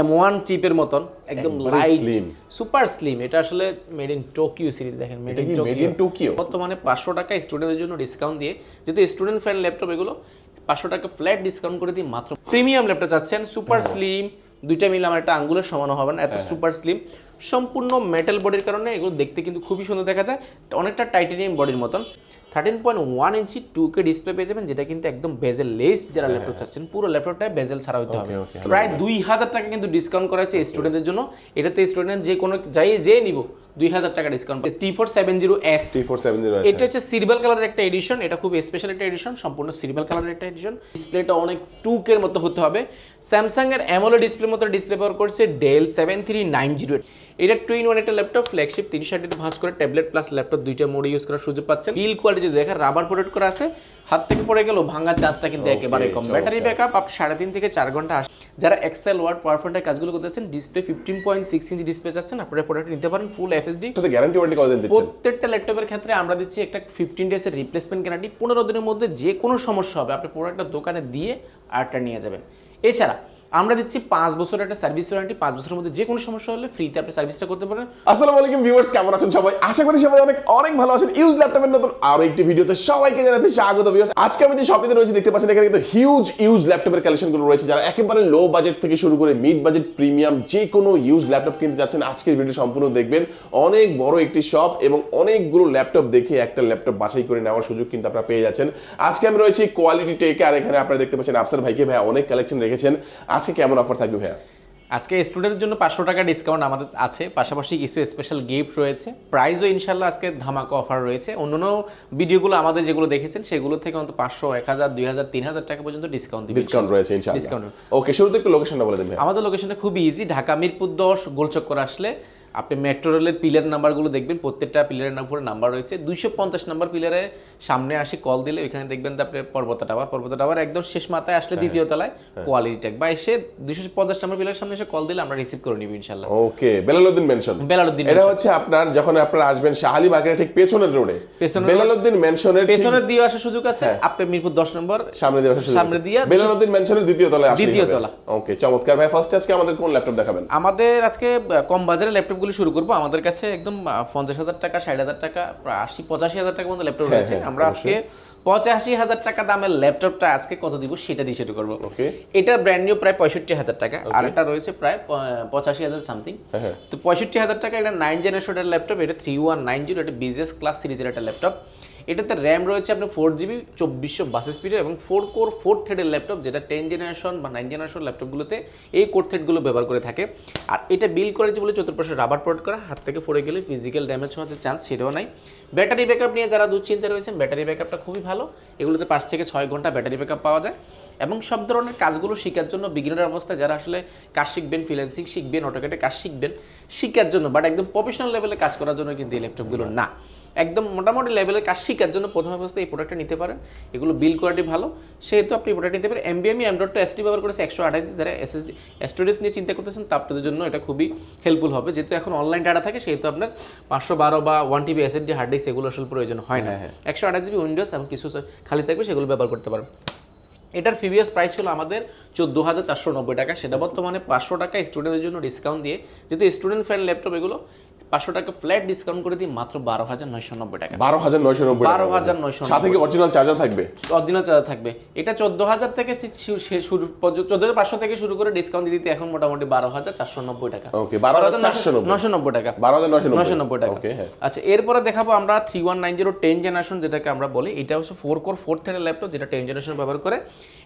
M one চিপের মতন একদম লাইট সুপার স্লিম এটা আসলে মেড ইন টোকিও সিরিজ দেখেন মেড ইন টোকিও বর্তমানে পাঁচশো টাকা স্টুডেন্টের জন্য ডিসকাউন্ট দিয়ে যেহেতু স্টুডেন্ট ফ্রেন্ড ল্যাপটপ এগুলো পাঁচশো টাকা ফ্ল্যাট ডিসকাউন্ট করে দিই মাত্র প্রিমিয়াম ল্যাপটপ চাচ্ছেন। সুপার হ্যাঁ। স্লিম দুইটা মিলে আমার একটা আঙ্গুলের সমান হবে না এত সুপার স্লিম সম্পূর্ণ মেটাল বডির কারণে এগুলো দেখতে কিন্তু খুবই সুন্দর দেখা যায়। অনেকটা টাইটেনিয়াম বডির মতন। Thirteen point one inch two K display পেয়ে যাবেন যেটা কিন্তু একদম বেজেল লেস যারা ল্যাপটপ চাচ্ছেন পুরো ল্যাপটপটা বেজেল ছাড়া হতে হবে। হ্যাঁ। প্রায় দুই হাজার টাকা কিন্তু ডিসকাউন্ট করা হয়েছে স্টুডেন্টদের জন্য। এটাতে স্টুডেন্ট যে কোনো যাই যে নিব দুই হাজার টাকা discount T four seven zero S three four seven zero এটা হচ্ছে সিলভার কালারের একটা এডিশন এটা খুব স্পেশাল একটা এডিশন সম্পূর্ণ সিলভার কালারের একটা এডিশন ডিসপ্লেটা অনেক টুকের মতো হতে হবে। স্যামসাং এর অ্যামোলে ডিসপ্লের মতো ডিসপ্লে ব্যবহার করছে Dell seven three nine zero এটা টু ইন ওয়ান একটা ল্যাপটপ ফ্ল্যাগশিপ তিনশো ষাট ভাঁজ করে ট্যাবলেট প্লাস ল্যাপটপ দুইটা মোড ইউজ করার সুযোগ পাচ্ছেন। বিল কোয়ালিটি দেখেন রাবার প্রোটেক্ট করা আছে হাত থেকে পড়ে গেল ভাঙার চার্জটা কিন্তু একেবারে কম। ব্যাটারি ব্যাকআপ আপনি সাড়ে তিন থেকে চার ঘণ্টা আসে যারা এক্সেল ওয়ার্ড পাওয়ার কাজগুলো করতে চাচ্ছেন display fifteen point six inch display চাচ্ছেন আপনারা প্রোডাক্ট নিতে পারেন ফুল এফএসডি গ্যারান্টি ওয়ারেন্টি দিচ্ছেন? প্রত্যেকটা ল্যাপটপের ক্ষেত্রে আমরা দিচ্ছি একটা ফিফটিন ডেজের রিপ্লেসমেন্ট গ্যারান্টি পনেরো দিনের মধ্যে যে কোনো সমস্যা হবে আপনি প্রোডাক্টটা দোকানে দিয়ে আরেকটা নিয়ে যাবেন। এছাড়া আমরা দিচ্ছি পাঁচ বছরের একটা সার্ভিস ওয়ারেন্টি পাঁচ বছরের মধ্যে যে কোনো সমস্যা হলে ফ্রিতে আপনি সার্ভিসটা করতে পারেন। আসসালামু আলাইকুম ভিউয়ার্স কেমন আছেন সবাই? আশা করি সবাই অনেক অনেক ভালো আছেন। ইউজ ল্যাপটপের নতুন আরও একটি ভিডিওতে সবাইকে জানাতে স্বাগত ভিউয়ার্স আজকে আমি যে শপিতে রয়েছে, দেখতে পাচ্ছেন এখানে কিন্তু হিউজ ইউজ ল্যাপটপের কালেকশনগুলো রয়েছে। যারা একেবারে লো বাজেট থেকে শুরু করে মিড বাজেট প্রিমিয়াম যে কোনো ইউজ ল্যাপটপ কিনতে যাচ্ছেন, আজকের ভিডিও সম্পূর্ণ দেখবেন। অনেক বড় একটি শপ এবং অনেকগুলো ল্যাপটপ দেখে একটা ল্যাপটপ বাছাই করে নেওয়ার সুযোগ কিন্তু আপনারা পেয়ে যাচ্ছেন। আজকে আমি রয়েছি কোয়ালিটি টেকে আর এখানে আপনারা দেখতে পাচ্ছেন আফসার ভাইকে ভাই অনেক কালেকশন রেখেছেন। আজকে কেমন অফার থাকবে ভাইয়া? আজকে স্টুডেন্টের জন্য পাঁচশো টাকা ডিসকাউন্ট আমাদের আছে পাশাপাশি কিছু স্পেশাল গিফট রয়েছে। প্রাইজও ইনশাল্লাহ আজকে ধামাকা অফার রয়েছে। অন্য অন্য ভিডিওগুলো আমাদের যেগুলো দেখেছেন সেগুলো থেকে অন্তত পাঁচশো এক হাজার দুই হাজার তিন হাজার টাকা পর্যন্ত ডিসকাউন্ট ডিসকাউন্ট রয়েছে ডিসকাউন্ট ওকে শুরুতে একটু লোকেশনটা বলে দেবে আমাদের লোকেশনটা খুবই ইজি ঢাকা মিরপুর দশ গোলচক্কর আসলে আপনি মেট্রো রেলের পিলার নাম্বারগুলো দেখবেন প্রত্যেকটা পিলারের উপরে নাম্বার রয়েছে। দুইশো পঞ্চাশ নাম্বার পিলারে সামনে আসি কল দিলে ওইখানে দেখবেন আপনি পর্বতা টাওয়ার পর্বতা টাওয়ার একদম শেষ মাথায় আসলে দ্বিতীয় তলায় কোয়ালিটি টেক বা এসে দুইশো পঞ্চাশ নাম্বার পিলারের সামনে এসে কল দিলে আমরা রিসিভ করে নিব ইনশাল্লাহ। ওকে বেলালউদ্দিন মেনশন বেলালুদ্দিন এটা হচ্ছে আপনার যখন আপনারা আসবেন শাহালি বাগের ঠিক পেছনের রোডে বেলালউদ্দিন মেনশনের পেছনের দিয়ে আসার সুযোগ আছে। আপনি মিরপুর দশ নম্বর সামনে দিয়ে আসার সুযোগ সামনে দিয়ে বেলালউদ্দিন মেনশনের দ্বিতীয় তলায় দ্বিতীয় তলা। ওকে চমৎকার। ভাই ফার্স্ট আজকে আমাদের কোন ল্যাপটপ দেখাবেন? আমাদের আজকে কম বাজারে ল্যাপটপগুলো শুরু করব। আমাদের কাছে একদম পঞ্চাশ হাজার টাকা ষাট হাজার টাকা প্রায় আশি পঁচাশি হাজার টাকা মতো ল্যাপটপ রয়েছে। হ্যাঁ, আমরা আজকে পঁচাশি হাজার টাকা দামের ল্যাপটপটা আজকে কত দিব সেটা দিয়ে শুরু করব। ওকে। এটা ব্র্যান্ড নিউ প্রায় পঁয়ষট্টি হাজার টাকা। আর এটা রয়েছে প্রায় পঁচাশি হাজার সামথিং হ্যাঁ হ্যাঁ। তো পঁয়ষট্টি হাজার টাকা এটা নাইন জেনারেশনের ল্যাপটপ এটা থ্রি ওয়ান নাইন জিরো এটা বিজনেস ক্লাস সিরিজের একটা ল্যাপটপ এটাতে র্যাম রয়েছে আপনার ফোর জিবি চব্বিশশো বাস স্পিডের এবং ফোর কোর ফোর থ্রেডের ল্যাপটপ যেটা টেন জেনারেশন বা নাইন জেনারেশন ল্যাপটপগুলোতে এই কোর থ্রেডগুলো ব্যবহার করে থাকে। আর এটা বিল করেছে বলে চতুর্পাশে রাবার প্রোড করা, হাত থেকে পড়ে গেলে ফিজিক্যাল ড্যামেজ হওয়ার চান্স সেটাও নাই। ব্যাটারি ব্যাকআপ নিয়ে যারা দুশ্চিন্তা রয়েছেন ব্যাটারি ব্যাকআপটা খুবই ভালো। এগুলোতে পাঁচ থেকে ছয় ঘণ্টা ব্যাটারি ব্যাকআপ পাওয়া যায়। এবং সব ধরনের কাজগুলো শেখার জন্য বিগিনার অবস্থায় যারা আসলে কাজ শিখবেন ফ্রিল্যান্সিং শিখবেন অটোকেটে কাজ শিখবেন শেখার জন্য বাট একদম প্রফেশনাল লেভেলে কাজ করার জন্য কিন্তু এই ল্যাপটপগুলো না। একদম মোটামুটি লেভেলের কাজ শেখার জন্য প্রথম অবস্থায় এই প্রোডাক্টটা নিতে পারেন। এগুলো বিল কোয়ালিটি ভালো। সেহেতু আপনি প্রোডাক্ট নিতে পারেন। এমবিএমই এম ডট এসটি ব্যবহার করেছে একশো আঠাশ যারা এসএসডি স্টোরেজ নিয়ে চিন্তা করতেছেন তা আপনাদের জন্য এটা খুবই হেল্পফুল হবে। যেহেতু এখন অনলাইন ডাটা থাকে সেহেতু আপনার পাঁচশো বারো বা one TB SSD hard disk এগুলো আসলে প্রয়োজন হয় না। একশো আঠাশ জিবি উইন্ডোজ এবং কিছু খালি থাকবে সেগুলো ব্যবহার করতে পারবেন। এটার প্রিভিয়াস প্রাইস ছিল আমাদের চোদ্দ হাজার চারশো নব্বই টাকা। সেটা বর্তমানে পাঁচশো টাকা স্টুডেন্টের জন্য ডিসকাউন্ট দিয়ে, যেহেতু স্টুডেন্ট ফ্রেন্ড ল্যাপটপ এগুলো পাঁচশো টাকা ফ্ল্যাট ডিসকাউন্ট করে দিই মাত্র বারো হাজার নয়শো নব্বই টাকা। বারো হাজার নয়শো নব্বই বারো হাজার নয়শো সাথে কি অরিজিনাল চার্জার থাকবে? অরিজিনাল চার্জার থাকবে। এটা চোদ্দ হাজার থেকে শুরু চোদ্দ হাজার পাঁচশো থেকে শুরু করে ডিসকাউন্ট দিতে এখন মোটামুটি বারো হাজার চারশো নব্বই টাকা। ওকে বারো হাজার চারশো নব্বই। টাকা। বারো হাজার নয়শো নব্বই। টাকা। ওকে হ্যাঁ। আচ্ছা এরপরে দেখাবো আমরা three one nine zero ten generation যেটাকে আমরা বলি। এটা হচ্ছে ফোর কোর ফোর থ্রেডের ল্যাপটপ যেটা টেন জেনারেশন ব্যবহার করে।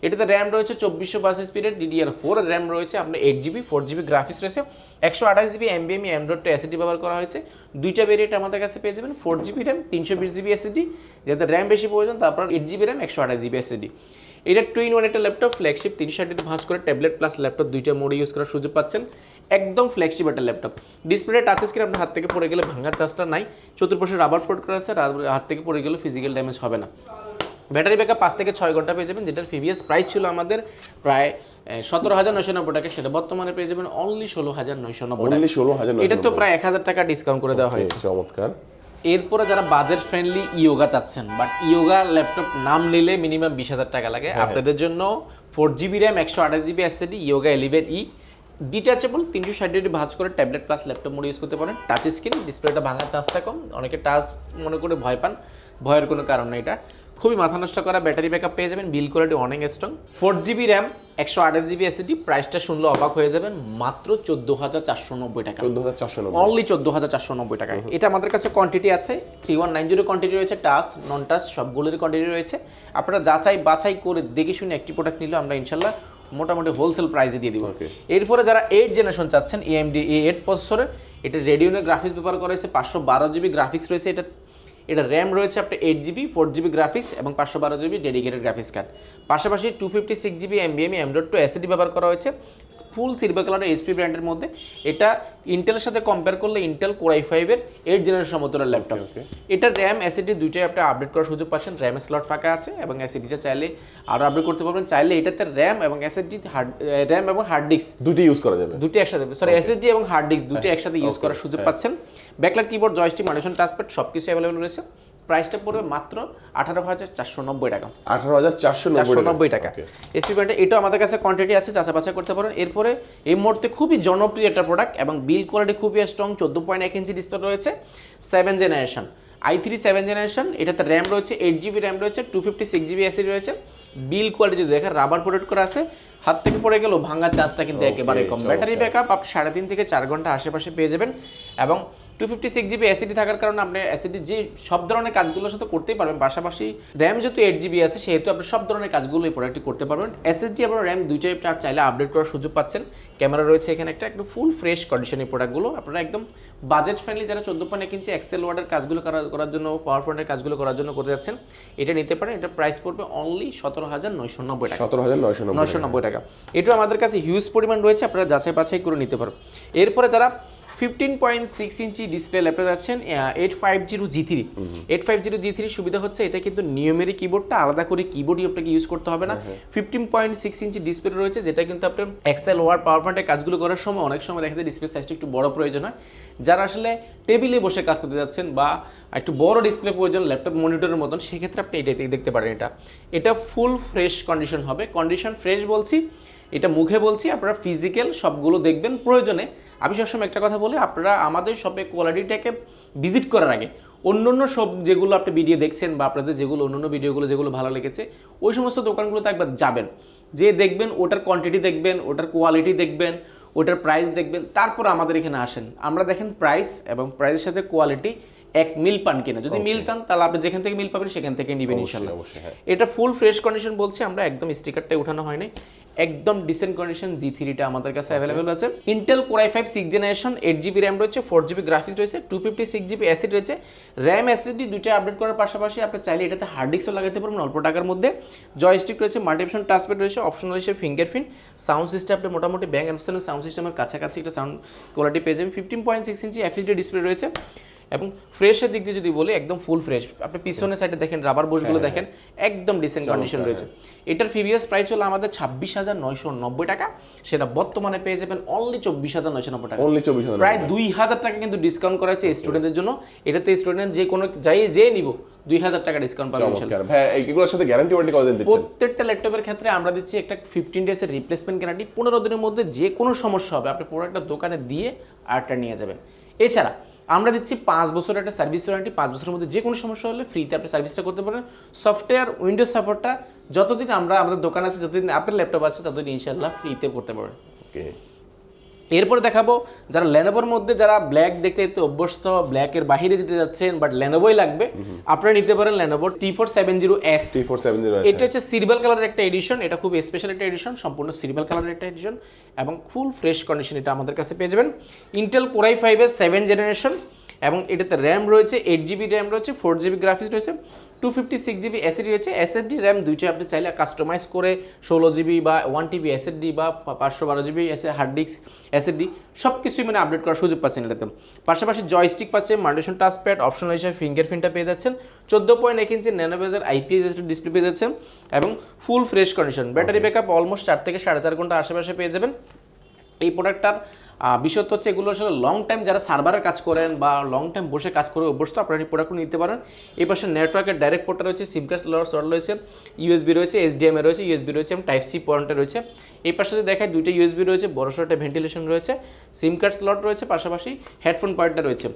এটাতে র্যাম রয়েছে চব্বিশশো বাস স্পিডের ডিডিআর ফোর র্যাম রয়েছে। আপনার eight GB four GB graphics রয়েছে। একশো আঠাশ জিবি এমবিএমই অ্যান্ড্রয়েড এসএসডি ব্যবহার করা হয়েছে। দুইটা ভেরিয়েন্ট আমাদের কাছে পেয়ে যাবেন ফোর জিবি র্যাম তিনশো বিশ জিবি এসএসডি যাতে র্যাম বেশি প্রয়োজন, তারপর এইট জিবি র্যাম একশো আঠাশ জিবি এসএসডি এটা টু ইন ওয়ান একটা ল্যাপটপ ফ্ল্যাগশিপ তিনশো আট ভাঁজ করে ট্যাবলেট প্লাস ল্যাপটপ দুইটা মোড ইউজ করার সুযোগ পাচ্ছেন। একদম ফ্ল্যাগশিপ একটা ল্যাপটপ ডিসপ্লে টাচ স্ক্রিন আপনার হাত থেকে পড়ে গেলে ভাঙার চান্সটা নাই। চতুর্পাশে রাবার পোর্ট করা আছে হাত থেকে পড়ে গেলে ফিজিক্যাল ড্যামেজ হবে না। ব্যাটারি ব্যাকআপ পাঁচ থেকে ছয় ঘণ্টা পেয়ে যাবেন যেটার প্রিভিয়াস প্রাইস ছিল আমাদের প্রায় সতেরো হাজার নয়শো নব্বই টাকা। সেটা বর্তমানে পেয়ে যাবেন অনলি ষোলো হাজার নয়শো নব্বই ষোলো হাজার এটা তো প্রায় এক হাজার টাকা ডিসকাউন্ট করে দেওয়া হয়েছে। চমৎকার। এরপরে যারা বাজেট ফ্রেন্ডলি ইয়োগা চাচ্ছেন বাট ইয়োগা ল্যাপটপ নাম নিলে মিনিমাম বিশ হাজার টাকা লাগে। আপনাদের জন্য ফোর জিবি র্যাম একশো আঠাশ GB SSD Yoga eleven E detachable তিনশো ষাট ডিগ্রি ভাঁজ করে tablet plus laptop mode use করতে পারেন। টাচ স্ক্রিন ডিসপ্লেটা ভাঙার চান্সটা কম। অনেকে টাচ মনে করে ভয় পান। ভয়ের কোনো কারণ নেই এটা। খুবই মাথা নষ্ট করা ব্যাটারি ব্যাকআপ পেয়ে যাবেন। বিল কোয়ালিটি অনেক স্ট্রং ফোর জিবি র্যাম একশো আঠাশ জিবি এসএসডি প্রাইসটা শুনলে অবাক হয়ে যাবেন। মাত্র চোদ্দ হাজার চারশো নব্বই টাকা। চোদ্দ হাজার চারশো নব্বই। অনলি চোদ্দ হাজার চারশো নব্বই টাকা এটা আমাদের কাছে কোয়ান্টিটি আছে। Three one nine zero quantity রয়েছে টাচ নন টাচ সবগুলোরই কোয়ান্টিটি রয়েছে। আপনারা যাচাই বাছাই করে দেখে শুনে একটি প্রোডাক্ট নিলে আমরা ইনশাল্লাহ মোটামুটি হোলসেল প্রাইসে দিয়ে দিব। এরপরে যারা এইট জেনারেশন চাচ্ছেন এএমডি এ এইট প্রসেসরের এটা রেডিওনের গ্রাফিক্স ব্যবহার করা হয়েছে। পাঁচশো বারো জিবি গ্রাফিক্স রয়েছে। এটা এটা র্যাম রয়েছে আপনার eight GB four GB graphics এবং পাঁচশো বারো জিবি ডেডিকেটেড গ্রাফিক্স কার্ড পাশাপাশি টু ফিফটি সিক্স জিবি এমবিএমি এম ডট টু এসিডি ব্যবহার করা হয়েছে। ফুল সিলভার কালারের এইচপি ব্র্যান্ডের মধ্যে। এটা ইন্টেলের সাথে কম্পেয়ার করলে ইন্টেল কোরাই ফাইভের এইট জেনারেশন সমতুল্য ল্যাপটপ এটা র্যাম এসিডি দুইটাই আপনি আপডেট করার সুযোগ পাচ্ছেন। র্যামের স্লট ফাঁকা আছে এবং এসিডিটা চাইলে আরও আপডেট করতে পারবেন। চাইলে এটাতে র্যাম এবং এসএসডি হার্ড র্যাম এবং হার্ড ডিস্ক দুটি ইউজ করা যাবে। দুটি একসাথে সরি এসএসডি এবং হার্ড ডিস্ক দুটি একসাথে ইউজ করার সুযোগ পাচ্ছেন। ব্যাকলাইট কিবোর্ড জয়স্টিক মডিশন টাচপ্যাড সব কিছু অ্যাভেলেবল রয়েছে। প্রাইসটা পড়বে মাত্র আঠারো হাজার চারশো নব্বই টাকা। আঠারো হাজার চারশো চারশো নব্বই টাকা। এসপি ব্র্যান্ডে এটাও আমাদের কাছে কোয়ান্টিটি আছে চাচা বাছা করতে পারেন। এরপরে এই মুহূর্তে খুবই জনপ্রিয় একটা প্রোডাক্ট এবং বিল কোয়ালিটি খুবই স্ট্রং চোদ্দ পয়েন্ট এক ইঞ্চি ডিসপ্লে রয়েছে seven generation i three seven generation এটাতে র্যাম রয়েছে এইট জিবি র্যাম রয়েছে two fifty six GB SSD রয়েছে। বিল কোয়ালিটি যদি দেখেন রাবার প্রোটেক্ট করা আছে। হাত থেকে পড়ে গেলেও ভাঙার চান্সটা কিন্তু একেবারে কম। ব্যাটারি ব্যাকআপ আপনি সাড়ে তিন থেকে চার ঘণ্টা আশেপাশে পেয়ে যাবেন। এবং two fifty six GB SSD থাকার কারণে আপনি অ্যাসিডি যে সব ধরনের কাজগুলোর সাথে করতেই পারবেন পাশাপাশি র্যাম যেহেতু এইট জিবি আছে সেহেতু আপনি সব ধরনের কাজগুলো এই প্রোডাক্টটি করতে পারবেন। এসএসডি এবং র্যাম দুইটাই আপনি আর চাইলে আপডেট করার সুযোগ পাচ্ছেন। ক্যামেরা রয়েছে এখানে একটা একদম ফুল ফ্রেশ কন্ডিশন এই প্রোডাক্টগুলো আপনারা একদম বাজেট ফ্রেন্ডলি যারা চোদ্দ পয়েন্ট এক ইঞ্চি এক্সেল ওয়ার্ডের কাজগুলো করা- করার জন্য পাওয়ার পয়েন্টের কাজগুলো করার জন্য করতে যাচ্ছেন এটা নিতে পারেন। এটা প্রাইস পড়বে অনলি সতেরো হাজার নয়শো নব্বই টাকা। সতেরো হাজার নয়শো নব্বই নব্বই টাকা। এটাও আমাদের কাছে হিউজ পরিমাণ রয়েছে আপনারা যাচাই বাছাই করে নিতে পারবেন। এরপরে যারা fifteen point six inch display laptop যাচ্ছেন eight five zero G three eight five zero G three সুবিধা হচ্ছে এটা কিন্তু নিয়মেরই কিবোর্ডটা আলাদা করে কিবোর্ডই আপনাকে ইউজ করতে হবে না। Fifteen point six inch display রয়েছে যেটা কিন্তু আপনার এক্সেল ওয়ার্ড পাওয়ার পয়েন্টের কাজগুলো করার সময় অনেক সময় দেখা যায় ডিসপ্লে সাইজটা একটু বড় প্রয়োজন হয়। যারা আসলে টেবিলে বসে কাজ করতে যাচ্ছেন বা একটু বড় ডিসপ্লে প্রয়োজন ল্যাপটপ মনিটরের মতন সেক্ষেত্রে আপনি এটা দেখতে পারেন এটা। এটা ফুল ফ্রেশ কন্ডিশন হবে। কন্ডিশন ফ্রেশ বলছি এটা মুখে বলছি আপনারা ফিজিক্যাল সবগুলো দেখবেন প্রয়োজনে। আমি সবসময় একটা কথা বলি আপনারা আমাদের শপে কোয়ালিটিটাকে ভিজিট করার আগে অন্য অন্য সব যেগুলো আপনি ভিডিও দেখছেন বা আপনাদের যেগুলো অন্য অন্য ভিডিওগুলো যেগুলো ভালো লেগেছে ওই সমস্ত দোকানগুলোতে একবার যাবেন। যে দেখবেন ওটার কোয়ান্টিটি দেখবেন ওটার কোয়ালিটি দেখবেন ওটার প্রাইস দেখবেন তারপর আমাদের এখানে আসেন। আমরা দেখেন প্রাইস এবং প্রাইসের সাথে কোয়ালিটি এক মিল পান কিনা। যদি মিল পান তাহলে আপনি যেখান থেকে মিল পাবেন সেখান থেকে নেবেন অবশ্যই ইনশাল্লাহ। হ্যাঁ। এটা ফুল ফ্রেশ কন্ডিশন বলছি আমরা একদম স্টিকারটা উঠানো হয়নি। একদম ডিসেন্ট কন্ডিশন জি থ্রিটা আমাদের কাছে অ্যাভেলেবল আছে। Intel core i five six generation eight GB RAM রয়েছে ফোর জিবি গ্রাফিক্স রয়েছে two fifty six GB SSD রয়েছে। র্যাম এসএসডি দুইটা আপডেট করার পাশাপাশি আপনি চাইলে এটাতে হার্ড ডিস্কও লাগাতে পারবেন অল্প টাকার মধ্যে। জয়স্টিক রয়েছে মাল্টিপশন টাচপ্যাড রয়েছে অপশনাল হিসেবে ফিঙ্গারপ্রিন্ট সাউন্ড সিস্টেম আপনি মোটামুটি ব্যাঙ্ক অ্যান্ড সাউন্ড সিস্টেমের কাছাকাছি একটা সাউন্ড কোয়ালিটি পেয়ে যাবেন। Fifteen point six inch FHD display রয়েছে। এবং ফ্রেশের দিক দিয়ে যদি বলি একদম ফুল ফ্রেশ আপনি পিছনের সাইডে দেখেন রাবার বোসগুলো দেখেন একদম ডিসেন্ট কন্ডিশন রয়েছে। এটার প্রিভিয়াস প্রাইস হলো আমাদের ছাব্বিশ হাজার নয়শো নব্বই টাকা। সেটা বর্তমানে পেয়ে যাবেন অনলি চব্বিশ হাজার নয়শো নব্বই টাকা। অনলি চব্বিশ হাজার প্রায় দুই হাজার টাকা কিন্তু ডিসকাউন্ট করা হয়েছে স্টুডেন্টদের জন্য। এটাতে স্টুডেন্ট যে কোনো যাই যে নিব দুই হাজার টাকা ডিসকাউন্ট পাবে ইনশাল্লাহ। এগুলোর সাথে গ্যারান্টি ওয়ারেন্টি কতদিন দিচ্ছেন? প্রত্যেকটা ল্যাপটপের ক্ষেত্রে আমরা দিচ্ছি একটা ফিফটিন ডেজের রিপ্লেসমেন্ট গ্যারান্টি পনেরো দিনের মধ্যে যে কোনো সমস্যা হবে আপনি প্রোডাক্টটা দোকানে দিয়ে আরটা নিয়ে যাবেন। এছাড়া আমরা দিচ্ছি পাঁচ বছরের একটা সার্ভিস ওয়ারেন্টি পাঁচ বছরের মধ্যে যে কোনো সমস্যা হলে ফ্রিতে আপনি সার্ভিসটা করতে পারেন। সফটওয়্যার উইন্ডোজ সাপোর্টটা যতদিন আমরা আমাদের দোকান আছে, যতদিন আপনার ল্যাপটপ আছে, ততদিন ইনশাল্লাহ ফ্রিতে করতে পারবেন। ওকে এরপরে দেখাবো যারা ল্যানোভোর মধ্যে যারা ব্ল্যাক দেখতে দেখতে অভ্যস্ত ব্ল্যাকের বাইরে যেতে যাচ্ছেন বাট ল্যানোভোই লাগবে আপনারা নিতে পারেন ল্যানোভোর T four seven zero S three four seven zero এটা হচ্ছে সিলভার কালারের একটা এডিশন এটা খুব স্পেশাল একটা এডিশন সম্পূর্ণ সিলভার কালারের একটা এডিশন এবং ফুল ফ্রেশ কন্ডিশন এটা আমাদের কাছে পেয়ে যাবেন। ইন্টেল কোরাই ফাইভের সেভেন জেনারেশন এবং এটাতে র্যাম রয়েছে এইট জিবি র্যাম রয়েছে ফোর জিবি গ্রাফিক্স রয়েছে two fifty six GB SSD রয়েছে। এসএসডি র্যাম দুইটা আপনি চাইলে কাস্টমাইজ করে ষোলো জিবি বা ওয়ান টিবি এসএসডি বা পাঁচশো বারো জিবি এসে হার্ড ডিস্ক এসএসডি সব কিছুই মানে আপডেট করার সুযোগ পাচ্ছেন এটাতে। পাশাপাশি জয়স্টিক পাচ্ছেন মাল্টিশন টাচপ্যাড অপশনাল হিসেবে ফিঙ্গারপ্রিন্টটা পেয়ে যাচ্ছেন। চোদ্দ পয়েন্ট এক ইঞ্চি ন্যানোভেজার আইপিএস ডিসপ্লে পেয়ে যাচ্ছেন এবং full fresh condition battery backup almost চার থেকে সাড়ে চার ঘণ্টা আশেপাশে পেয়ে যাবেন। এই প্রোডাক্টটার বিষয়ত হচ্ছে এগুলো আসলে লং টাইম যারা সার্ভারের কাজ করেন বা লং টাইম বসে কাজ করে অভ্যস্ত, আপনারা এই প্রোডাক্টগুলো নিতে পারেন। এই পাশে নেটওয়ার্কের ডাইরেক্ট পোর্টটা রয়েছে সিম কার্ড স্লট রয়েছে ইউএসবি রয়েছে এসডিএমএ রয়েছে ইউএসবি রয়েছে এবং টাইপ সি পয়েন্টটা রয়েছে। এই পাশে দেখায় দুইটা ইউএসবি রয়েছে বড় সড়ো একটা ভেন্টিলেশন রয়েছে সিম কার্ড স্লট রয়েছে, পাশাপাশি হেডফোন পয়েন্টটা রয়েছে।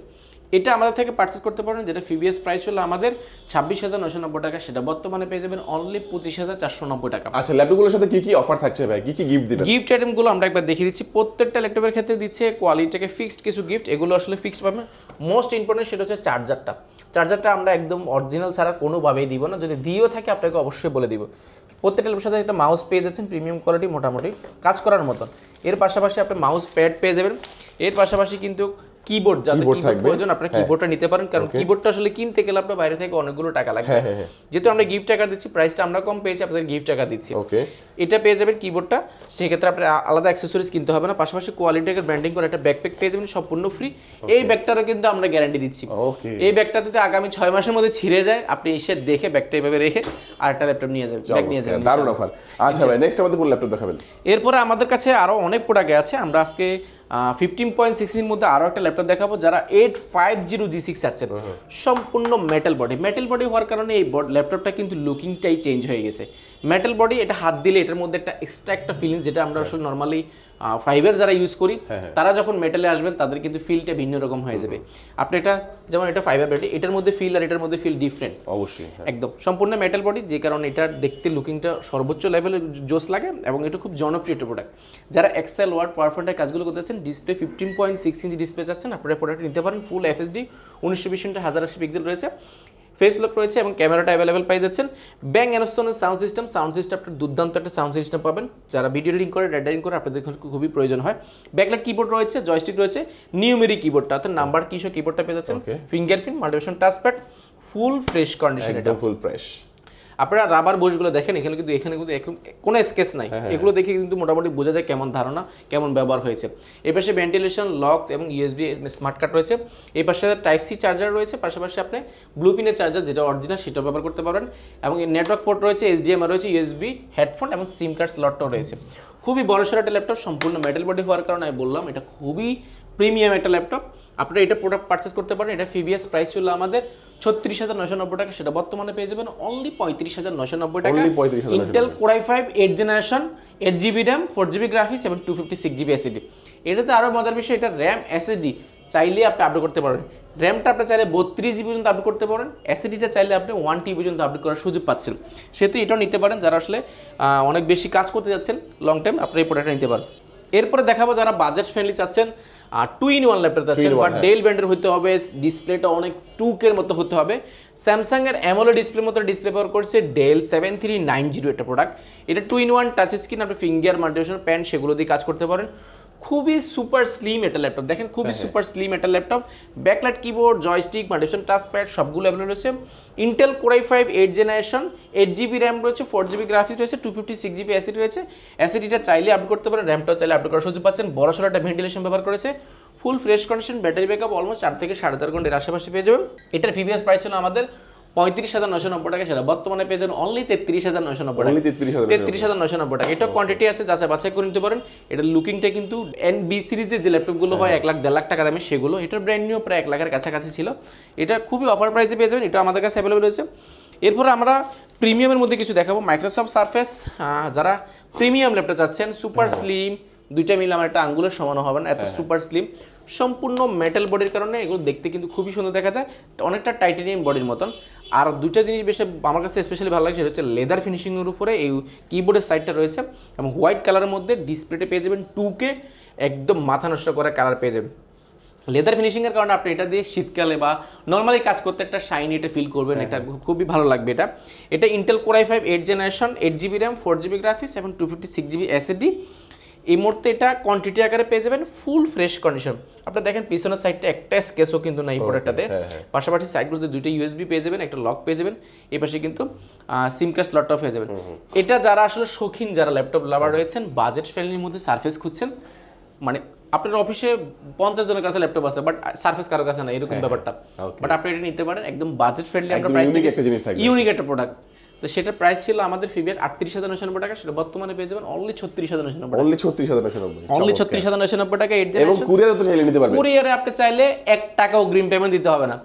এটা আমাদের থেকে পারচেস করতে পারবেন যেটা ফিবিএস প্রাইস হলো আমাদের ছাব্বিশ হাজার নশো নব্বই টাকা। সেটা বর্তমানে পেয়ে যাবেন অনলি পঁচিশ হাজার চারশো নব্বই টাকা। আচ্ছা ল্যাপটপগুলোর সাথে কি কি অফার থাকছে ভাই? কি কি গিফট দিবেন? গিফট আইটেমগুলো আমরা একবার দেখিয়ে দিচ্ছি। প্রত্যেকটা ল্যাপটপের ক্ষেত্রে দিচ্ছে কোয়ালিটিকে ফিক্সড কিছু গিফট এগুলো আসলে ফিক্সড পাবেন। মোস্ট ইম্পর্টেন্ট সেটা হচ্ছে চার্জারটা চার্জারটা আমরা একদম অরিজিনাল ছাড়া কোনোভাবেই দিব না। যদি দিয়েও থাকে আপনাকে অবশ্যই বলে দিব। প্রত্যেকটা ল্যাপটপের সাথে একটা মাউস পেয়ে যাচ্ছেন প্রিমিয়াম কোয়ালিটি মোটামুটি কাজ করার মতন। এর পাশাপাশি আপনি মাউস প্যাড পেয়ে যাবেন। এর পাশাপাশি কিন্তু কিবোর্ড Keyboard কিবোর্ড। প্রয়োজন আপনারা কিবোর্ডটা নিতে পারেন। কারণ কিবোর্ডটা আসলে কিনতে গেলে আপনার বাইরে থেকে অনেকগুলো টাকা লাগবে। হ্যাঁ, হ্যাঁ, হ্যাঁ। যেহেতু আমরা গিফট টাকা দিচ্ছি প্রাইসটা আমরা কম পেয়েছি আপনাদের গিফট টাকা দিচ্ছি। ওকে এটা পেয়ে যাবেন কিবোর্ডটা সেক্ষেত্রে আপনার আলাদা অ্যাক্সেসরিজ কিনতে হবে না। পাশাপাশি কোয়ালিটিকে ব্র্যান্ডিং করে একটা ব্যাকপ্যাক পেয়ে যাবেন সম্পূর্ণ ফ্রি এই ব্যাগটারও কিন্তু আমরা গ্যারান্টি দিচ্ছি। এই ব্যাগটা যদি আগামী ছয় মাসের মধ্যে ছিঁড়ে যায় আপনি এসে দেখে ব্যাগটা এভাবে রেখে আর একটা ল্যাপটপ নিয়ে যাবেন ব্যাগ নিয়ে যাবেন। দারুণ অফার আচ্ছা ভাই নেক্সট আমাদের কোন ল্যাপটপ দেখাবেন? এরপরে আমাদের কাছে আরও অনেক প্রোডাক্ট আছে। আমরা আজকে ফিফটিন পয়েন্ট সিক্সটির মধ্যে আরও একটা ল্যাপটপ দেখাবো যারা eight five zero G six আছেন সম্পূর্ণ মেটাল বডি মেটাল বডি হওয়ার কারণে এই ল্যাপটপটা কিন্তু লুকিংটাই চেঞ্জ হয়ে গেছে। মেটাল বডি এটা হাত দিলে এটার মধ্যে একটা এক্সট্রা একটা ফিলিংস যেটা আমরা আসলে নর্মালি ফাইভের যারা ইউজ করি তারা যখন মেটালে আসবেন তাদের কিন্তু ফিলটা ভিন্ন রকম হয়ে যাবে। আপনি এটা যেমন এটা ফাইবার বডি এটার মধ্যে ফিল আর এটার মধ্যে ফিল ডিফারেন্ট অবশ্যই হ্যাঁ। একদম। সম্পূর্ণ মেটাল বডি যে কারণে এটা দেখতে লুকিংটা সর্বোচ্চ লেভেলে জোস লাগে এবং এটা খুব জনপ্রিয় একটা প্রোডাক্ট যারা এক্সেল ওয়ার্ড পাওয়ারপয়েন্টের কাজগুলো করতে চাচ্ছেন display fifteen point six inch display চাচ্ছেন আপনারা প্রোডাক্ট নিতে পারেন ফুল এফএসডি উনিশশো বিশ হাজার আশি পিক্সেল রয়েছে। ফেস লক রয়েছে এবং ক্যামেরাটা অ্যাভেলেবেল পেয়ে যাচ্ছেন। ব্যাং অ্যানোসনের সাউন্ড সিস্টেম সাউন্ড সিস্টেমটা দুর্দান্ত একটা সাউন্ড সিস্টেম পাবেন। যারা ভিডিও রিডিং করে রেডারিং করে আপনাদের খুবই প্রয়োজন হয়। ব্যাকলাইট কিবোর্ড রয়েছে জয়স্টিক রয়েছে নিউমেরি কিবোর্ডটা অর্থাৎ নাম্বার কিসো কিবোর্ডটা পেয়ে যাচ্ছেন। Finger print মাল্টিভেশন touchpad full fresh condition এটা। ফুল ফ্রেশ আপনারা রাবার বসগুলো দেখেন এখানে কিন্তু এখানে কিন্তু কোনো স্কেচ নাই। এগুলো দেখে কিন্তু মোটামুটি বোঝা যায় কেমন ধারণা কেমন ব্যবহার হয়েছে। এই পাশে ভেন্টিলেশন লক এবং ইউএসবি স্মার্ট কার্ড রয়েছে। এই পাশে টাইপ সি চার্জার রয়েছে পাশাপাশি আপনি ব্লু পিনের চার্জার যেটা অরিজিনাল সেটা ব্যবহার করতে পারেন এবং নেটওয়ার্ক পোর্ট রয়েছে এইচডিএমআই রয়েছে ইউএসবি হেডফোন এবং সিম কার্ড স্লটটাও রয়েছে। খুবই বড় সড়ো একটা ল্যাপটপ সম্পূর্ণ মেটাল বডি হওয়ার কারণে আমি বললাম এটা খুবই প্রিমিয়াম একটা ল্যাপটপ আপনারা এটা প্রোডাক্ট পারচেস করতে পারেন এটা ফিবিএস প্রাইস ছিল আমাদের ছত্রিশ হাজার নশো নব্বই টাকা সেটা বর্তমানে পেয়ে যাবেন অনলি পঁয়ত্রিশ হাজার নশো নব্বই টাকা। Intel core i five eight generation eight GB RAM four GB graphics এবং two fifty six GB SSD এটাতে আরও মজার বিষয় এটা র্যাম এসএসডি চাইলে আপনি আপডেট করতে পারেন র্যামটা আপনি চাইলে বত্রিশ জিবি পর্যন্ত আপডেট করতে পারেন। এসএসডিটা চাইলে আপনি ওয়ান টি পর্যন্ত আপডেট করার সুযোগ পাচ্ছেন। সেহেতু এটাও নিতে পারেন যারা আসলে অনেক বেশি কাজ করতে যাচ্ছেন লং টাইম আপনি এই প্রোডাক্টটা নিতে পারেন। এরপরে দেখাবো যারা বাজেট ফ্রেন্ডলি চাচ্ছেন আর টু ইন ওয়ান ল্যাপটপ আছে in one, বা হ্যাঁ। ডেল ব্র্যান্ডের হতে হবে ডিসপ্লেটা অনেক টুকের মতো হতে হবে। স্যামসাং এর অ্যামোলো ডিসপ্লের মতো ডিসপ্লে পাওয়ার করছে Dell seven three nine zero একটা প্রোডাক্ট এটা two in one touch screen আপনি ফিঙ্গার মাল্টিভেশন প্যান সেগুলো দিয়ে কাজ করতে পারেন। খুবই সুপার স্লিম এটা ল্যাপটপ দেখেন খুবই সুপার স্লিম একটা ল্যাপটপ ব্যাকলাইট কিবোর্ড জয়স্টিক মাল্টিভেশন টাচ প্যাড সবগুলো অ্যাভেলেবল রয়েছে। Intel core i five eight generation eight GB RAM রয়েছে ফোর জিবি গ্রাফিক্স রয়েছে two fifty six GB SSD রয়েছে। অ্যাসিডিটা চাইলে আপডেট করতে পারেন র্যামটাও চাইলে আপডেট করার সুযোগ পাচ্ছেন। বড় সড়ো একটা ভেন্টিলেশন ব্যবহার করেছে। Full fresh condition battery backup almost চার থেকে সাড়ে চার ঘণ্টার আশেপাশে পেয়ে যাবেন। এটার ফিবিএস প্রাইস ছিল আমাদের পঁয়ত্রিশ হাজার নশো নব্বই টাকা সেটা। বর্তমানে পেয়ে যাবেন অনলি তেত্রিশ হাজার নশো নব্বই টাকা। তেত্রিশ হাজার নশো নব্বই টাকা। এটা কোয়ান্টিটি আছে যাচাই বাছাই করে নিতে পারেন। এটার লুকিংটা কিন্তু এন বি সিরিজের যে ল্যাপটপগুলো হয় এক লাখ দেড় লাখ টাকা দামে সেগুলো এটার ব্র্যান্ড নিউ প্রায় এক লাখের কাছাকাছি ছিল। এটা খুবই অফার প্রাইসে পেয়ে যাবেন এটা আমাদের কাছে অ্যাভেলেবল রয়েছে। এরপরে আমরা প্রিমিয়ামের মধ্যে কিছু দেখাবো। মাইক্রোসফট সার্ফেস যারা প্রিমিয়াম ল্যাপটপ চাচ্ছেন সুপার স্লিম দুইটা মিলে আমার একটা আঙ্গুলের সমানো হবে না এত সুপার স্লিম সম্পূর্ণ মেটাল বডির কারণে এগুলো দেখতে কিন্তু খুবই সুন্দর দেখা যায়। অনেকটা টাইটেনিয়াম বডির মতন। আর দুইটা জিনিস বেশি আমার কাছে স্পেশালি ভালো লাগে সেটা হচ্ছে লেদার ফিনিশিংয়ের উপরে এই কিবোর্ডের সাইডটা রয়েছে এবং হোয়াইট কালারের মধ্যে ডিসপ্লেতে পেয়ে যাবেন টুকে একদম মাথা নষ্ট করে কালার পেয়ে যাবেন। লেদার ফিনিশিংয়ের কারণে আপনি এটা দিয়ে শীতকালে বা নর্মালি কাজ করতে একটা শাইনি এটা ফিল করবেন এটা খুবই ভালো লাগবে এটা। এটা Intel core i five eight generation eight GB RAM four GB graphics এবং two fifty six GB SSD এই মুহূর্তে এটা কোয়ান্টিটি আকারে পেয়ে যাবেন ফুল ফ্রেশ কন্ডিশন আপনি দেখেন পিছনের সাইডটা একটা স্কেচও কিন্তু নাই প্রোডাক্টটাতে হ্যাঁ, হ্যাঁ। পাশাপাশি সাইডগুলোতে দুইটা ইউএসবি পেয়ে যাবেন একটা লক পেয়ে যাবেন এই পাশে কিন্তু সিম কার্ড স্লটটাও পেয়ে যাবেন। এটা যারা আসলে শৌখিন যারা ল্যাপটপ লাভার রয়েছেন বাজেট ফ্রেন্ডলির মধ্যে সার্ফেস খুঁজছেন মানে আপনার অফিসে পঞ্চাশ জনের কাছে ল্যাপটপ আছে বাট সার্ফেস কারও কাছে না এরকম ব্যাপারটা। হ্যাঁ, বাট আপনি এটা নিতে পারেন একদম বাজেট ফ্রেন্ডলি প্রাইস একটা থাকবে। ইউনিক একটা প্রোডাক্ট তো সেটার প্রাইস ছিল আমাদের ফিবিয়ার আটত্রিশ হাজার নশো টাকা সেটা বর্তমানে পেয়ে যাবেন অনলি ছত্রিশ হাজার নশো নব্বই অনলি ছত্রিশ হাজার নশো নব্বই অনলি ছত্রিশ হাজার নশো নব্বই টাকা এইট এবং কুরিয়ারে তো চাইলে নিতে পারবেন। কুরিয়ারে আপনি চাইলে এক টাকা অগ্রিম পেমেন্ট দিতে হবে না।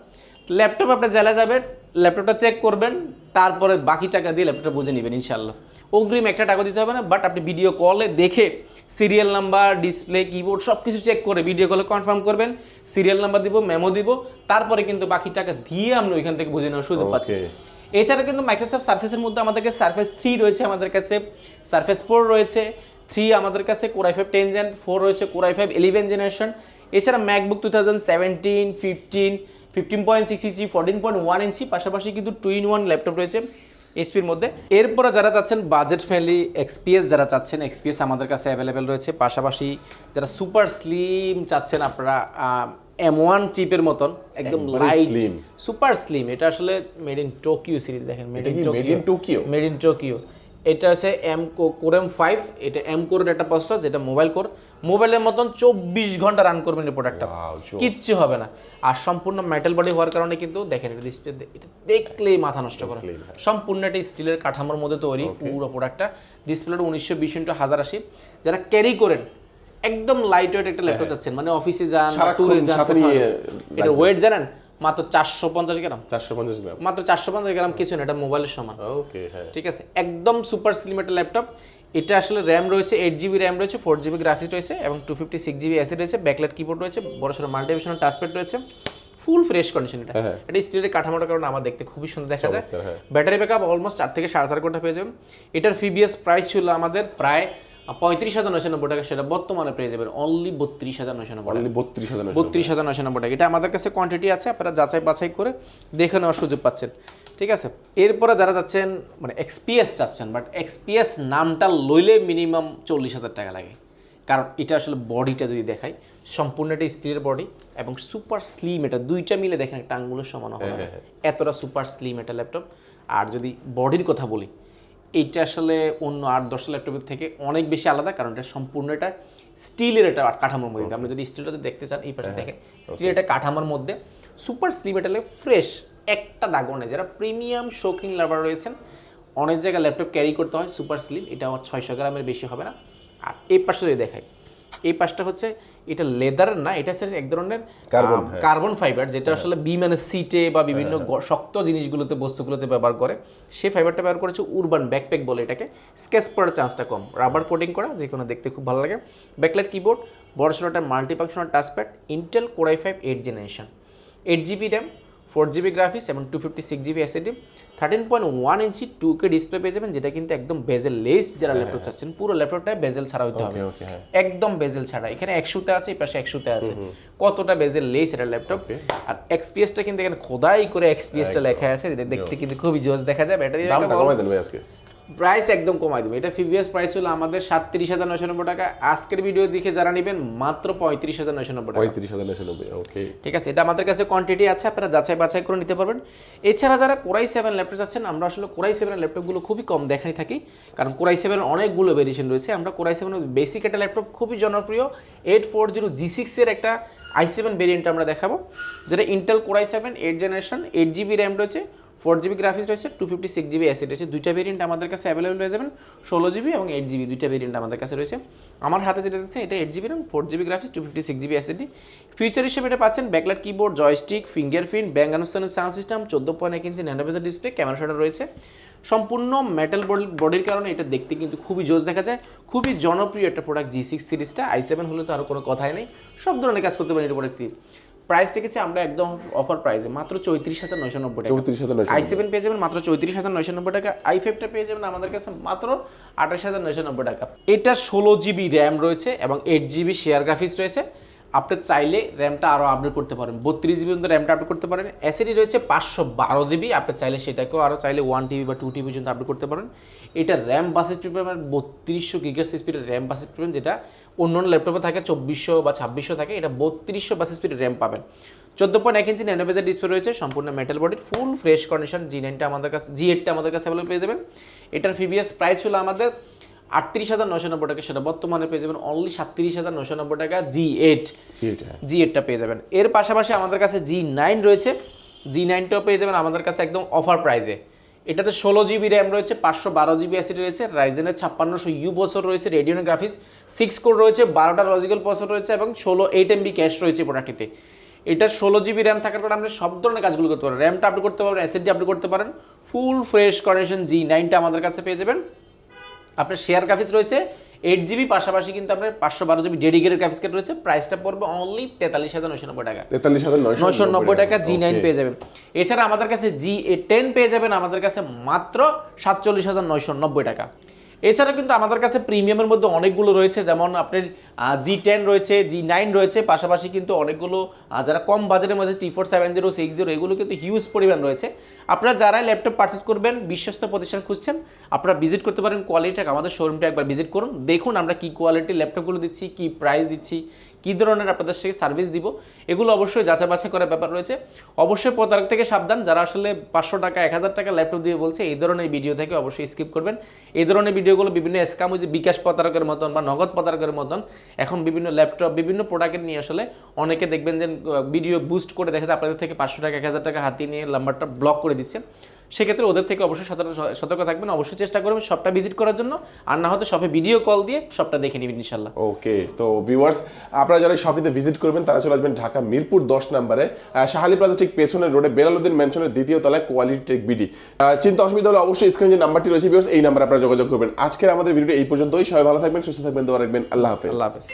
ল্যাপটপ আপনি জেলা যাবেন ল্যাপটপটা চেক করবেন তারপরে বাকি টাকা দিয়ে ল্যাপটপটা বুঝে নেবেন ইনশাল্লাহ অগ্রিম একটা টাকা দিতে হবে না বাট আপনি ভিডিও কলে দেখে সিরিয়াল নাম্বার ডিসপ্লে কিবোর্ড সব কিছু চেক করে ভিডিও কলে কনফার্ম করবেন। সিরিয়াল নাম্বার দিব মেমো দিব। তারপরে কিন্তু বাকি টাকা দিয়ে আমরা ওইখান থেকে বুঝে নেওয়ার সুযোগ পাচ্ছি। এছাড়া কিন্তু মাইক্রোসফট সার্ফেসের মধ্যে আমাদের কাছে সার্ফেস থ্রি রয়েছে আমাদের কাছে। সার্ফেস ফোর রয়েছে। থ্রি আমাদের কাছে core i five ten gen four রয়েছে core i five eleven generation এছাড়া MacBook two thousand seventeen fifteen fifteen point six inch fourteen point one inch পাশাপাশি কিন্তু টু ইন ওয়ান ল্যাপটপ রয়েছে। এসপির মধ্যে। এরপরে যারা চাচ্ছেন বাজেট ফ্রেন্ডলি এক্সপিএস যারা চাচ্ছেন এক্সপিএস আমাদের কাছে অ্যাভেলেবেল রয়েছে। পাশাপাশি যারা সুপার স্লিম চাচ্ছেন আপনারা এম ওয়ান চিপের মতন একদম লাইট। সুপার স্লিম এটা আসলে মেড ইন টোকিও সিরিজ দেখেন made in Tokyo? Made in Tokyo এটা হচ্ছে এম কোরেম ফাইভ এটা এম কোরের একটা প্রসেসর যেটা মোবাইল কোর মোবাইলের মতন চব্বিশ ঘণ্টা রান করবেন এই প্রোডাক্টটা কিচ্ছু হবে না। আর সম্পূর্ণ মেটাল বডি হওয়ার কারণে কিন্তু দেখেন এটা ডিসপ্লে এটা দেখলেই মাথা নষ্ট করে। সম্পূর্ণ এটা স্টিলের কাঠামোর মধ্যে তৈরি পুরো প্রোডাক্টটা ডিসপ্লেটা উনিশশো বিশ ইন্টু হাজার আশি। যারা ক্যারি করেন একদম লাইট ওয়েট একটা ল্যাপটপ যাচ্ছেন মানে অফিসে যান। ট্যুরে যান। এটা ওয়েট জানেন? মাত্র চারশো পঞ্চাশ গ্রাম। চারশো পঞ্চাশ গ্রাম। মাত্র চারশো পঞ্চাশ গ্রাম কিছু না এটা মোবাইলের সমান। ওকে হ্যাঁ। ঠিক আছে? একদম সুপার স্লিম একটা ল্যাপটপ এটা আসলে র্যাম রয়েছে এইট জিবি র্যাম রয়েছে ফোর জিবি গ্রাফিক্স রয়েছে এবং two fifty six GB SSD রয়েছে ব্যাকলাইট কিবোর্ড রয়েছে বড় সড়ো মাল্টিভিশনাল টাচপ্যাড রয়েছে। ফুল ফ্রেশ কন্ডিশন এটা। হ্যাঁ। এটা স্টিলের কাঠামোটার কারণে আমার দেখতে খুবই সুন্দর দেখা যায়। হ্যাঁ। ব্যাটারি ব্যাকআপ অলমোস্ট চার থেকে সাড়ে চার ঘণ্টা পেয়ে যাবেন। এটার ফিবিএস প্রাইস ছিল আমাদের প্রায় পঁয়ত্রিশ হাজার নয়শো নব্বই টাকা সেটা বর্তমানে পেয়ে যাবেন অনলি বত্রিশ হাজার নয়শো নব্বই অনলি বত্রিশ হাজার বত্রিশ হাজার নয়শো নব্বই টাকা। এটা আমাদের কাছে কোয়ান্টিটি আছে আপনারা যাচাই বাছাই করে দেখে নেওয়ার সুযোগ পাচ্ছেন। ঠিক আছে? এরপরে যারা যাচ্ছেন মানে এক্সপিএস চাচ্ছেন বাট এক্সপিএস নামটা লইলে মিনিমাম চল্লিশ হাজার টাকা লাগে। কারণ এটা আসলে বডিটা যদি দেখাই সম্পূর্ণ একটা স্টিলের বডি এবং সুপার স্লিম এটা দুইটা মিলে দেখেন একটা আঙ্গুলের সমান হবে এতটা সুপার স্লিম এটা ল্যাপটপ আর যদি বডির কথা বলি এইটা আসলে অন্য আট দশ ল্যাপটপের থেকে অনেক বেশি আলাদা কারণ এটা সম্পূর্ণ এটা স্টিলের একটা কাঠামোর মধ্যে। আপনি যদি স্টিলটা দেখতে চান এই পাশে দেখেন স্টিলের একটা কাঠামোর মধ্যে সুপার স্লিম এটা ফ্রেশ একটা দাগও নেই। যারা প্রিমিয়াম শৌখিন লাভার রয়েছেন অনেক জায়গায় ল্যাপটপ ক্যারি করতে হয় সুপার স্লিম এটা আমার ছয়শো গ্রামের বেশি হবে না। আর এই পাশে যদি দেখাই এই পাশটা হচ্ছে এটা লেদার না এটা স্যার এক ধরনের কার্বন ফাইবার যেটা আসলে বি মানে সিটে বা বিভিন্ন শক্ত জিনিসগুলোতে বস্তুগুলোতে ব্যবহার করে। সেই ফাইবারটা ব্যবহার করেছে উরবান ব্যাকপ্যাক বলে এটাকে। স্কেচ পড়ার চান্সটা কম। রাবার কোটিং করা যে কোনো দেখতে খুব ভালো লাগে। ব্যাকলাইট কিবোর্ড বড় সড়োটা multifunctional touchpad Intel core i five eight generation eight GB RAM four GB graphics এবং two fifty six GB SSD thirteen point one inch two K display পেয়ে যাবেন যেটা কিন্তু একদম বেজেল লেস যারা ল্যাপটপ চাচ্ছেন পুরো ল্যাপটপটা বেজেল ছাড়া হইতে হবে। হ্যাঁ। একদম বেজেল ছাড়া। এখানে একশোতে আছে এই পাশে একশোতে আছে। কতটা বেজেল লেস এটা ল্যাপটপ আর এক্সপিএসটা কিন্তু এখানে খোদাই করে এক্সপিএসটা লেখা আছে দেখতে কিন্তু খুবই জোস দেখা যায়। ব্যাটারি দামটা কমাই দেন ভাই আজকে। প্রাইস একদম কমাই দেবে। এটা ফিভিএস প্রাইস হলো আমাদের সাতত্রিশ হাজার নয়শো নব্বই টাকা। আজকের ভিডিও দেখে যারা নেবেন মাত্র পঁয়ত্রিশ হাজার নয়শো নব্বই টাকা। পঁয়ত্রিশ হাজার নশো নব্বই ওকে ঠিক আছে এটা আমাদের কাছে কোয়ান্টিটি আছে আপনারা যাচাই বাছাই করে নিতে পারবেন। এছাড়া যারা কোরাই সেভেন ল্যাপটপ আছেন আমরা আসলে কোরাই সেভেনের ল্যাপটপগুলো খুবই কম দেখাই থাকি কারণ কোরাই সেভেন অনেকগুলো ভেরিয়েশন রয়েছে। আমরা কোরাই সেভেনের বেসিক একটা ল্যাপটপ খুবই জনপ্রিয় এইট ফোর জিরো জি সিক্সের একটা আই সেভেন ভেরিয়েন্ট আমরা দেখাবো যেটা Intel core i seven eight generation eight GB RAM রয়েছে ফোর জিবি গ্রাফিক্স রয়েছে two fifty six GB SSD রয়েছে। দুইটা ভেরিয়েন্ট আমাদের কাছে অ্যাভেলেবল হয়ে যাবেন, ষোলো জিবি এবং এইট জিবি দুইটা ভেরিয়েন্ট আমাদের কাছে রয়েছে। আমার হাতে যেটা দেখছেন, এটা eight GB RAM four GB graphics two fifty six GB SSD feature হিসেবে এটা পাচ্ছেন ব্যাকলাইট কিবোর্ড জয়স্টিক ফিঙ্গারপ্রিন্ট ব্যাঙ্ক আনুষ্ঠানের সাউন্ড সিস্টেম চোদ্দ পয়েন্ট এক ইঞ্চি ন্যানোভেজার ডিসপ্লে ক্যামেরা শাটার রয়েছে। সম্পূর্ণ মেটাল বডির কারণে এটা দেখতে কিন্তু খুবই জোজ দেখা যায়। খুবই জনপ্রিয় একটা প্রোডাক্ট জি সিক্স সিরিজটা আই সেভেন হলে তো আর কোনো কথাই নেই। সব ধরনের কাজ করতে পারেন এটা প্রোডাক্টটি প্রাইস রেখেছি আমরা একদম অফার প্রাইসে মাত্র চৌত্রিশ হাজার নয়শো নব্বই টাকা। চৌত্রিশ হাজার আই সেভেন পেয়ে যাবেন মাত্র চৌত্রিশ হাজার নয়শো নব্বই টাকা। আই ফাইভটা পেয়ে যাবেন আমাদের কাছে মাত্র আঠাশ হাজার নয়শো নব্বই টাকা। এটা ষোলো জিবি র্যাম রয়েছে এবং এইট জিবি শেয়ার গ্রাফিক্স রয়েছে। আপনি চাইলে র্যামটা আরও আপডেট করতে পারেন। বত্রিশ জিবি পর্যন্ত র্যামটা আপডেট করতে পারেন। এসএডি রয়েছে পাঁচশো বারো জিবি আপনি চাইলে সেটাকেও আরও চাইলে ওয়ান টিবি বা টু টিবি পর্যন্ত আপডেট করতে পারেন। এটা র্যাম বাসের পাবেন বত্রিশশো গিগার স্পিডের র্যাম বাসের পাবেন যেটা অন্য অন্য ল্যাপটপে থাকে চব্বিশশো বা ছাব্বিশশো থাকে এটা বত্রিশশো বাস স্পিডের র্যাম পাবেন। চোদ্দ পয়েন্ট এক ইঞ্চি ন্যানোভেজার ডিসপ্লে রয়েছে সম্পূর্ণ মেটাল বডির ফুল ফ্রেশ কন্ডিশন জি নাইনটা আমাদের কাছে জি এইটটা আমাদের কাছে অ্যাভেলেবল পেয়ে যাবেন। এটার ফিবিএস প্রাইস হলো আমাদের আটত্রিশ হাজার নশো নব্বই টাকা সেটা বর্তমানে পেয়ে যাবেন অনলি সাতত্রিশ হাজার নশো নব্বই টাকা জি এইট জি এইটটা পেয়ে যাবেন। এর পাশাপাশি আমাদের কাছে জি নাইন রয়েছে জি নাইনটাও পেয়ে যাবেন আমাদের কাছে একদম অফার প্রাইজে এটাতে ষোলো জিবি র্যাম রয়েছে, পাঁচশো বারো জিবি অ্যাসিড রয়েছে রাইজেনের ছাপ্পান্নশো ইউ বছর রয়েছে রেডিওন গ্রাফিক্স সিক্স কোর রয়েছে, বারোটা লজিক্যাল বছর রয়েছে এবং ষোলো এইট এমবি ক্যাশ রয়েছে প্রোডাক্টটিতে এটার ষোলো জিবি র্যাম থাকার কারণে আপনি সব ধরনের কাজগুলো করতে পারেন র্যামটা আপনি করতে পারেন অ্যাসিডটি আপডেট করতে পারেন ফুল ফ্রেশ কন্ডিশন জি নাইনটা আমাদের কাছে পেয়ে যাবেন। আপনার শেয়ার গ্রাফিক্স রয়েছে এইট জিবি পাশাপাশি কিন্তু আপনার পাঁচশো বারো জিবি ডেডিকেটেড গ্রাফিক্স কার্ড রয়েছে। প্রাইসটা পড়বে অনলি তেতাল্লিশ হাজার নয়শো নব্বই টাকা। তেতাল্লিশ হাজার নয়শো নব্বই টাকা। জি নাইন পেয়ে যাবেন। এছাড়া আমাদের কাছে জি এ টেন পেয়ে যাবেন আমাদের কাছে মাত্র সাতচল্লিশ হাজার নয়শো নব্বই টাকা। এছাড়া কিন্তু আমাদের কাছে প্রিমিয়ামের মধ্যে অনেকগুলো রয়েছে যেমন আপনার জি টেন রয়েছে জি নাইন রয়েছে পাশাপাশি কিন্তু অনেকগুলো যারা কম বাজেটের মধ্যে T four seven zero six zero এগুলো কিন্তু হিউজ পরিমাণ রয়েছে। আপনারা যারা ল্যাপটপ পারচেস করবেন বিশ্বস্ত প্রতিষ্ঠান খুঁজছেন আপনারা ভিজিট করতে পারেন কোয়ালিটিটাকে আমাদের শোরুমটা একবার ভিজিট করুন। দেখুন আমরা কি কোয়ালিটির ল্যাপটপগুলো দিচ্ছি, কি প্রাইস দিচ্ছি, কী ধরনের আপনাদের থেকে সার্ভিস দিব। এগুলো অবশ্যই যাচাই বাছাই করার ব্যাপার রয়েছে। অবশ্যই প্রতারক থেকে সাবধান, যারা আসলে পাঁচশো টাকা, এক হাজার টাকা ল্যাপটপ দিয়ে বলছে, এই ধরনের ভিডিও থেকে অবশ্যই স্কিপ করবেন। এই ধরনের ভিডিওগুলো বিভিন্ন স্ক্যাম যে বিকাশ প্রতারকের মতন বা নগদ প্রতারকের মতন, এখন বিভিন্ন ল্যাপটপ বিভিন্ন প্রোডাক্টের নিয়ে আসলে অনেকে দেখবেন যে ভিডিও বুস্ট করে দেখা যায়, আপনাদের থেকে পাঁচশো টাকা, এক হাজার টাকা হাতিয়ে নিয়ে নাম্বারটা ব্লক করে দিচ্ছে। সেক্ষেত্রে ওদের থেকে অবশ্যই সতর্ক থাকবেন। অবশ্যই চেষ্টা করবেন সবটা ভিজিট করার জন্য। আর না হয়তো সবে ভিডিও কল দিয়ে সবটা দেখে নেবেন ইনশাল্লাহ ওকে তো ভিউয়ার্স আপনারা যারা শপিতে ভিজিট করবেন তারা চলে আসবেন ঢাকা মিরপুর দশ নম্বরে। শাহালি প্লাজা ঠিক পেছনের রোডে বেলালুদ্দিন মেনশনের দ্বিতীয় তলায় কোয়ালিটি টেক বিডি চিন্তা অসুবিধা হলে অবশ্যই স্ক্রিনে যে নাম্বারটি রয়েছে ভিউয়ার্স এই নাম্বারে আপনারা যোগাযোগ করবেন। আজকের আমাদের ভিডিও এই পর্যন্তই। সবাই ভালো থাকবেন সুস্থ থাকবেন দোয়া রাখবেন। আল্লাহ হাফেজ। আল্লাহ হাফেজ।